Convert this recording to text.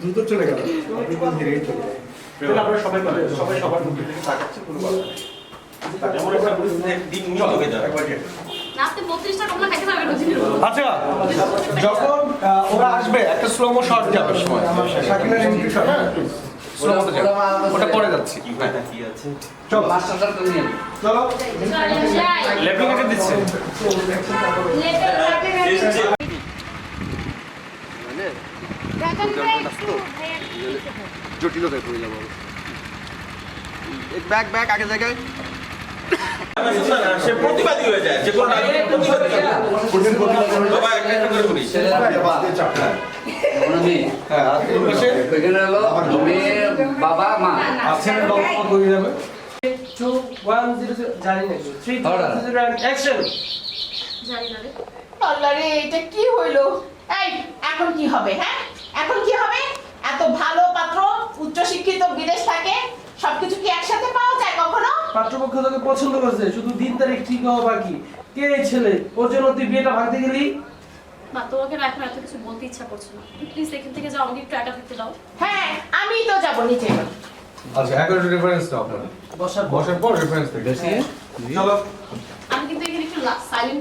দ্রুত চলে গেল। আপনি কোন ধীরে চলে গেল তাহলে সবাই সবাই সবার মুখের দিকে তাকাচ্ছে কোনো এমন একটা পরিস্থিতি দিন নিয়ে হবে একবার গিয়ে। না আপনি বত্রিশটা কমলা খাইতে পারবেন রোজির আচ্ছা যখন ওরা আসবে একটা স্লো মো শট যাবে সময় শাকিলের এন্ট্রি শট ওটা পরে যাচ্ছে। চলো। চলো। একে দিচ্ছে। মানে জটিলতায় পড়ে যাব ব্যাগ ব্যাগ আগে জায়গায় সে প্রতিবাদী হয়ে যায় যে কোনো নাগরিক প্রতিবাদী হবে। বাবা একটা একটা করে বলি ছেলেরা কোনো মেয়ে। আর এই পাশে ওইখানে হলো মেয়ে, বাবা, মা। করে যাবে two, one, zero, zero, জানি না Three, two, Order. zero, and action! জানি না রে আল্লাহ রে এটা কি হইল এই এখন কি হবে হ্যাঁ এখন কি হবে? এত ভালো পাত্র উচ্চশিক্ষিত বিদেশ থাকে সবকিছু কি একসাথে পাওয়া যায় কখনো? পাত্রপক্ষ তোকে পছন্দ করছে শুধু দিন তারিখ ঠিক হওয়া বাকি। কে এই ছেলে? ওর জন্য তুই বিয়েটা ভাঙতে গেলি? মা তোমাকে না এখন এত কিছু বলতে ইচ্ছা করছে না। প্লিজ এখান থেকে যাও আমাকে একটু একা থাকতে দাও। হ্যাঁ আমি তো যাব নিচে। আচ্ছা এখন রেফারেন্স দাও আপনারা বসার বসার পর রেফারেন্স থেকে চলো। আমি কিন্তু এখানে একটু সাইলেন্ট